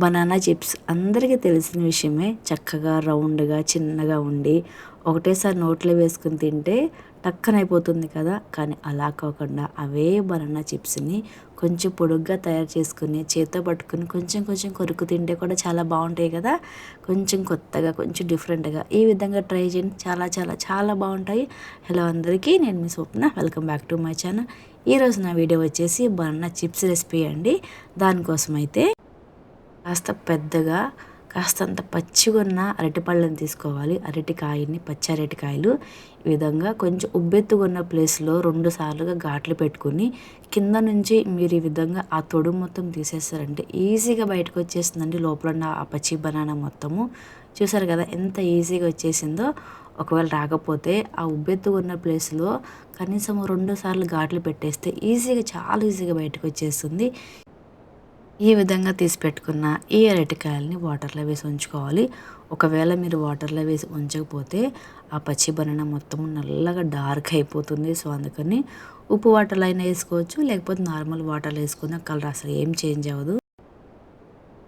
Banana chips అందరికీ తెలిసిన విషయమే చక్కగా రౌండ్గా చిన్నగా ఉండి ఒకటేసారి నోట్లో వేసుకుని తింటే టక్కనైపోతుంది కదా. కానీ అలా కాకుండా అవే బనానా చిప్స్ని కొంచెం పొడుగ్గా తయారు చేసుకుని చేత్తో పట్టుకుని కొంచెం కొంచెం కొరుకు తింటే కూడా చాలా బాగుంటాయి కదా. కొంచెం కొత్తగా కొంచెం డిఫరెంట్గా ఈ విధంగా ట్రై చేయండి. చాలా చాలా చాలా బాగుంటాయి. హలో అందరికీ నేను మీ Swapna. Welcome back to my channel. ఈరోజు నా వీడియో వచ్చేసి బనానా చిప్స్ రెసిపీ అండి. దానికోసం అయితే కాస్త పెద్దగా కాస్తంత పచ్చిగా ఉన్న అరటిపళ్ళని తీసుకోవాలి. అరటికాయని పచ్చి అరటికాయలు ఈ విధంగా కొంచెం ఉబ్బెత్తుగా ఉన్న ప్లేస్లో రెండు సార్లుగా ఘాట్లు పెట్టుకుని కింద నుంచి మీరు ఈ విధంగా ఆ తొడు మొత్తం తీసేస్తారంటే ఈజీగా బయటకు వచ్చేసిందండి లోపల ఉన్న ఆ పచ్చి బనానా మొత్తము. చూసారు కదా ఎంత ఈజీగా వచ్చేసిందో. ఒకవేళ రాకపోతే ఆ ఉబ్బెత్తుగా ఉన్న ప్లేస్లో కనీసం రెండు సార్లు ఘాట్లు పెట్టేస్తే ఈజీగా చాలా ఈజీగా బయటకు వచ్చేస్తుంది. ఈ విధంగా తీసి పెట్టుకున్న ఈ అరటికాయలని వాటర్లో వేసి ఉంచుకోవాలి. ఒకవేళ మీరు వాటర్లో వేసి ఉంచకపోతే ఆ పచ్చి బనానా మొత్తం నల్లగా డార్క్ అయిపోతుంది. సో అందుకని ఉప్పు వాటర్లో అయినా వేసుకోవచ్చు. లేకపోతే నార్మల్ వాటర్లో వేసుకున్న కలర్ అసలు ఏం చేంజ్ అవ్వదు.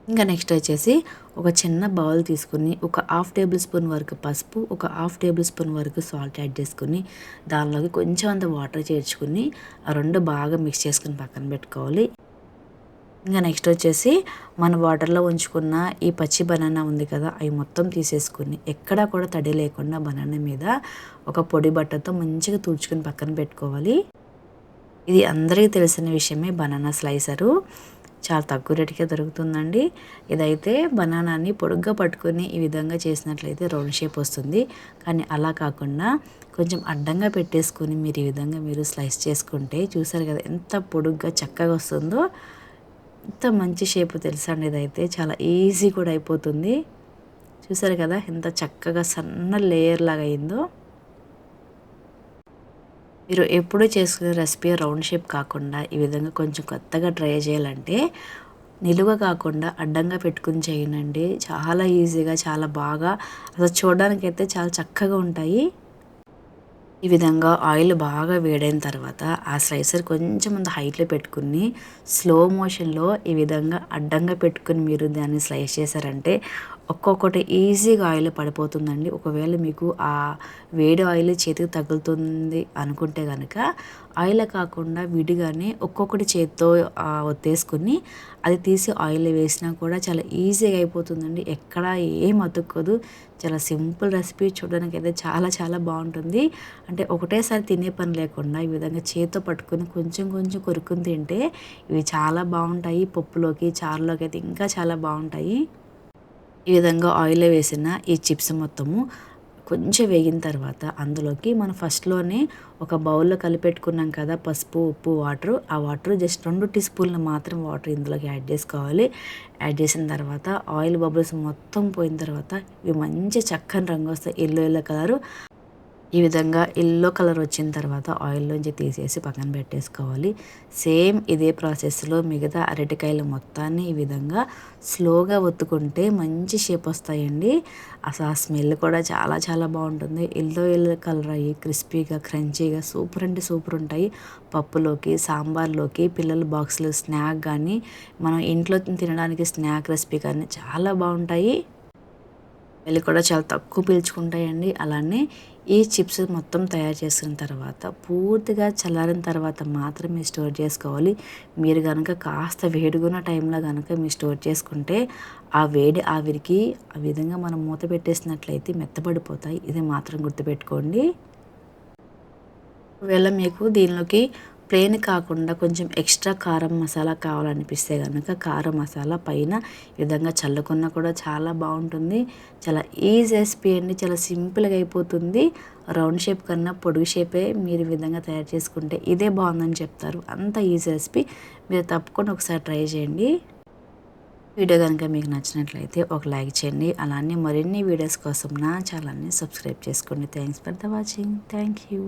ఇంకా నెక్స్ట్ వచ్చేసి ఒక చిన్న బౌల్ తీసుకుని ఒక హాఫ్ టేబుల్ స్పూన్ వరకు పసుపు ఒక హాఫ్ టేబుల్ స్పూన్ వరకు సాల్ట్ యాడ్ చేసుకుని దానిలోకి కొంచెం అంత వాటర్ చేర్చుకుని ఆ రెండు బాగా మిక్స్ చేసుకుని పక్కన పెట్టుకోవాలి. ఇంకా నెక్స్ట్ వచ్చేసి మన వాటర్లో ఉంచుకున్న ఈ పచ్చి బనానా ఉంది కదా అవి మొత్తం తీసేసుకుని ఎక్కడా కూడా తడి లేకుండా బనానా మీద ఒక పొడి బట్టతో మంచిగా తుడుచుకుని పక్కన పెట్టుకోవాలి. ఇది అందరికీ తెలిసిన విషయమే బనానా స్లైసరు. చాలా తక్కువ రేటుకే దొరుకుతుందండి. ఇదైతే బనానాని పొడుగ్గా పట్టుకొని ఈ విధంగా చేసినట్లయితే రౌండ్ షేప్ వస్తుంది. కానీ అలా కాకుండా కొంచెం అడ్డంగా పెట్టేసుకొని మీరు ఈ విధంగా మీరు స్లైస్ చేసుకుంటే చూసారు కదా ఎంత పొడుగ్గా చక్కగా వస్తుందో. ఎంత మంచి షేప్ తెలుసా అండి ఇదైతే. చాలా ఈజీ కూడా అయిపోతుంది. చూసారు కదా ఎంత చక్కగా సన్న లేయర్ లాగా అయిందో. మీరు ఎప్పుడూ చేసుకునే రెసిపీ రౌండ్ షేప్ కాకుండా ఈ విధంగా కొంచెం కొత్తగా ట్రై చేయాలంటే నిలువ కాకుండా అడ్డంగా పెట్టుకుని చేయనండి చాలా ఈజీగా చాలా బాగా. అసలు చూడడానికైతే చాలా చక్కగా ఉంటాయి. ఈ విధంగా ఆయిల్ బాగా వేడైన తర్వాత ఆ స్లైసర్ కొంచెం అంత హైట్లో పెట్టుకుని స్లో మోషన్లో ఈ విధంగా అడ్డంగా పెట్టుకుని మీరు దాన్ని స్లైస్ చేశారంటే ఒక్కొక్కటి ఈజీగా ఆయిల్ పడిపోతుందండి. ఒకవేళ మీకు ఆ వేడి ఆయిల్ చేతికి తగులుతుంది అనుకుంటే కనుక ఆయిల్ కాకుండా విడిగానే ఒక్కొక్కటి చేతితో ఒత్తేసుకుని అది తీసి ఆయిల్ వేసినా కూడా చాలా ఈజీగా అయిపోతుందండి. ఎక్కడ ఏం అతుక్కోదు. చాలా సింపుల్ రెసిపీ చూడడానికి అయితే చాలా చాలా బాగుంటుంది. అంటే ఒకటేసారి తినే పని లేకుండా ఈ విధంగా చేతితో పట్టుకుని కొంచెం కొంచెం కొరుకుని తింటే ఇవి చాలా బాగుంటాయి. పప్పులోకి చారులోకి అయితే ఇంకా చాలా బాగుంటాయి. ఈ విధంగా ఆయిల్లో వేసిన ఈ చిప్స్ మొత్తము కొంచెం వేగిన తర్వాత అందులోకి మనం ఫస్ట్లోనే ఒక బౌల్లో కలిపెట్టుకున్నాం కదా పసుపు ఉప్పు వాటర్. ఆ వాటర్ జస్ట్ రెండు టీ స్పూన్లు మాత్రం వాటర్ ఇందులోకి యాడ్ చేసుకోవాలి. యాడ్ చేసిన తర్వాత ఆయిల్ బబుల్స్ మొత్తం పోయిన తర్వాత ఇవి మంచి చక్కని రంగు వస్తాయి ఎల్లో ఎల్లో కలరు. ఈ విధంగా ఎల్లో కలర్ వచ్చిన తర్వాత ఆయిల్లోంచి తీసేసి పక్కన పెట్టేసుకోవాలి. సేమ్ ఇదే ప్రాసెస్లో మిగతా అరటికాయలు మొత్తాన్ని ఈ విధంగా స్లోగా ఒత్తుకుంటే మంచి షేప్ వస్తాయండి. అసలు ఆ స్మెల్ కూడా చాలా చాలా బాగుంటుంది. ఎల్లో ఎల్లో కలర్ అయ్యి క్రిస్పీగా క్రంచీగా సూపర్ అంటే సూపర్ ఉంటాయి. పప్పులోకి సాంబార్లోకి పిల్లల బాక్స్లో స్నాక్ కానీ మనం ఇంట్లో తినడానికి స్నాక్ రెసిపీ కానీ చాలా బాగుంటాయి. వెళ్ళి కూడా చాలా తక్కువ పీల్చుకుంటాయండి. అలానే ఈ చిప్స్ మొత్తం తయారు చేసిన తర్వాత పూర్తిగా చల్లారిన తర్వాత మాత్రమే స్టోర్ చేసుకోవాలి. మీరు కనుక కాస్త వేడిగున్న టైంలో కనుక మీరు స్టోర్ చేసుకుంటే ఆ వేడి ఆవిరికి ఆ విధంగా మనం మూత పెట్టేసినట్లయితే మెత్తబడిపోతాయి. ఇది మాత్రం గుర్తుపెట్టుకోండి. ఒకవేళ మీకు దీనిలోకి ప్లేన్ కాకుండా కొంచెం ఎక్స్ట్రా కారం మసాలా కావాలనిపిస్తే కనుక కారం మసాలా పైన ఈ విధంగా చల్లుకున్నా కూడా చాలా బాగుంటుంది. చాలా ఈజీ రెసిపీ అండి. చాలా సింపుల్గా అయిపోతుంది. రౌండ్ షేప్ కన్నా పొడుగు షేపే మీరు విధంగా తయారు చేసుకుంటే ఇదే బాగుందని చెప్తారు. అంత ఈజీ రెసిపీ మీరు తప్పకుండా ఒకసారి ట్రై చేయండి. వీడియో కనుక మీకు నచ్చినట్లయితే ఒక లైక్ చేయండి. అలానే మరిన్ని వీడియోస్ కోసం నా ఛానల్ని సబ్స్క్రైబ్ చేసుకోండి. Thanks for the watching thank you